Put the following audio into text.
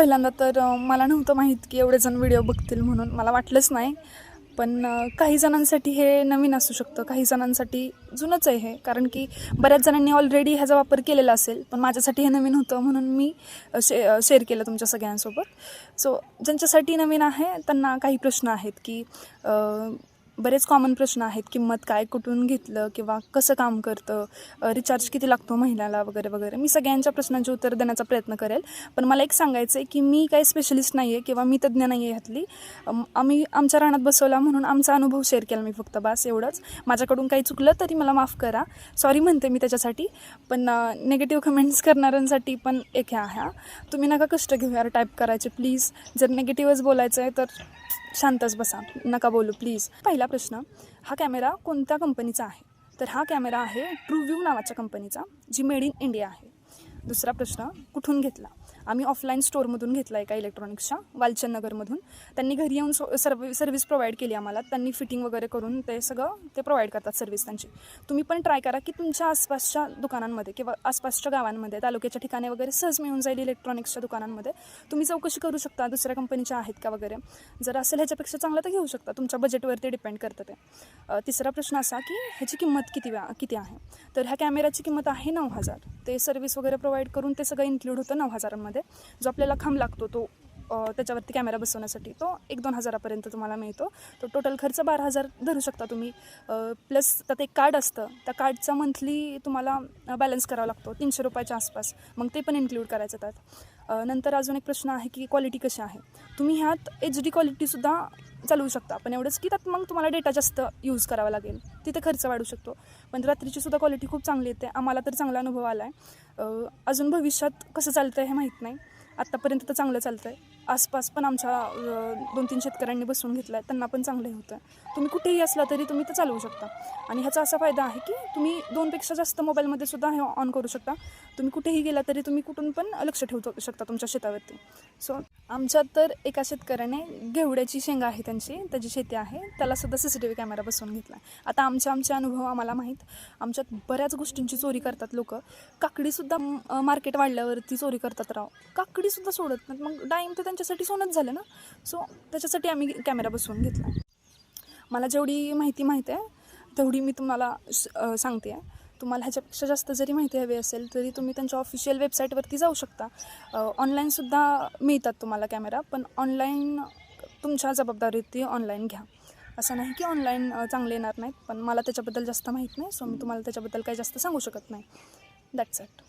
पहिल्यांदा तर मला नव्हतं माहीत की एवढे जण व्हिडिओ बघतील म्हणून. मला वाटलंच नाही. पण काही जणांसाठी हे नवीन असू शकतं. काही जणांसाठी जुनंच आहे हे. कारण की बऱ्याच जणांनी ऑलरेडी ह्याचा वापर केलेला असेल. पण माझ्यासाठी हे नवीन होतं म्हणून मी शे शेअर केलं तुमच्या सगळ्यांसोबत. सो ज्यांच्यासाठी नवीन आहे त्यांना काही प्रश्न आहेत की बरेच कॉमन प्रश्न आहेत किंमत काय कुठून घेतलं किंवा कसं काम करतं रिचार्ज किती लागतो महिन्याला वगैरे वगैरे. मी सगळ्यांच्या प्रश्नांची उत्तर देण्याचा प्रयत्न करेल. पण मला एक सांगायचं आहे की मी काही स्पेशलिस्ट नाही आहे किंवा मी तज्ज्ञ नाही आहे ह्यातली आम्ही आमच्या रानात बसवला म्हणून आमचा अनुभव शेअर केला मी फक्त बस एवढंच. माझ्याकडून काही चुकलं तरी मला माफ करा. सॉरी म्हणते मी त्याच्यासाठी पण नेगेटिव्ह कमेंट्स करणाऱ्यांसाठी पण एक ह्या ह्या. तुम्ही नका कष्ट घेऊ यार टाईप करायचे प्लीज जर नेगेटिव्हच बोलायचं आहे तर शांतच बसा. नका बोलू प्लीज पहिला प्रश्न हा कॅमेरा कोणत्या कंपनीचा आहे? तर हा कॅमेरा आहे ट्रूव्ह्यू नावाच्या कंपनीचा जी मेड इन इंडिया आहे. दुसरा प्रश्न कुठून घेतला? आम्ही ऑफलाईन स्टोअरमधून घेतला एका इलेक्ट्रॉनिक्सच्या वालचंद नगरमधून. त्यांनी घरी येऊन सो सर्व सर्व्हिस प्रोव्हाइड केली आम्हाला. त्यांनी फिटिंग वगैरे करून ते सगळं ते प्रोव्हाइड करतात सर्व्हिस त्यांची. तुम्ही पण ट्राय करा की तुमच्या आसपासच्या दुकानांमध्ये किंवा आसपासच्या गावांमध्ये तालुक्याच्या ठिकाणी वगैरे सहज मिळून जाईल इलेक्ट्रॉनिक्सच्या दुकानांमध्ये. तुम्ही चौकशी करू शकता दुसऱ्या कंपनीच्या आहेत का वगैरे. जर असेल ह्याच्यापेक्षा चांगलं तर घेऊ शकता. तुमच्या बजेटवरती डिपेंड करतं ते. तिसरा प्रश्न असा की ह्याची किंमत किती किती आहे? तर ह्या कॅमेऱ्याची किंमत आहे नऊ हजार. ते सर्व्हिस वगैरे प्रोव्हाइड करून ते सगळं इन्क्लूड होतं नऊ हजारांमध्ये. जो आपल्याला खांब लागतो तो त्याच्यावरती कॅमेरा बसवण्यासाठी तो एक दोन हजारापर्यंत तुम्हाला मिळतो. तो टोटल खर्च बारा हजार धरू शकता तुम्ही. प्लस त्यात एक कार्ड असतं. त्या कार्डचा मंथली तुम्हाला बॅलन्स करावा लागतो. तीनशे रुपयाच्या आसपास. मग ते पण इन्क्लूड करायचं त्यात. नंतर अजून एक प्रश्न आहे की क्वालिटी कशी आहे? तुम्ही ह्यात एच डी क्वालिटीसुद्धा चालवू शकता पण एवढंच की त्यात मग तुम्हाला डेटा जास्त यूज करावा लागेल. तिथे खर्च वाढू शकतो. पण रात्रीची सुद्धा क्वालिटी खूप चांगली येते. आम्हाला तर चांगला अनुभव आला आहे अजून भविष्यात कसं चालतं आहे हे माहीत नाही. आत्तापर्यंत तर चांगलं चालतं आहे आसपास पण आमच्या दोन तीन शेतकऱ्यांनी बसवून घेतलं आहे त्यांना पण चांगलं होतं आहे तुम्ही कुठेही असला तरी तुम्ही ते चालवू शकता. आणि ह्याचा असा फायदा आहे की तुम्ही दोनपेक्षा जास्त मोबाईलमध्ये सुद्धा हे ऑन करू शकता. तुम्ही कुठेही गेला तरी तुम्ही कुठून पण लक्ष ठेवू शकता तुमच्या शेतावरती. सो आमच्या तर एका शेतकऱ्याने घेवड्याची शेंगा आहे त्यांची त्याची शेती आहे. त्याला सुद्धा C C T V camera बसवून घेतला आता आमच्या आमचे अनुभव आम्हाला माहीत. आमच्यात बऱ्याच गोष्टींची चोरी करतात लोक. काकडीसुद्धा मार्केट वाढल्यावरती चोरी करतात राव. काकडी सुद्धा सोडत नाहीत. मग डाईम तर त्यांच्यासाठी सोनच झालं ना. सो त्याच्यासाठी आम्ही कॅमेरा बसवून घेतला. मला जेवढी माहिती माहीत आहे तेवढी मी तुम्हाला सांगते. आहे तुम्हाला ह्याच्यापेक्षा जास्त जरी माहिती हवी असेल तरी तुम्ही त्यांच्या ऑफिशियल वेबसाईटवरती जाऊ शकता. ऑनलाईनसुद्धा मिळतात तुम्हाला कॅमेरा पण ऑनलाईन तुमच्या जबाबदारीती ऑनलाईन घ्या. असं नाही की ऑनलाईन चांगले येणार नाहीत पण मला त्याच्याबद्दल जास्त माहीत नाही सो मी तुम्हाला त्याच्याबद्दल काही जास्त सांगू शकत नाही. That's it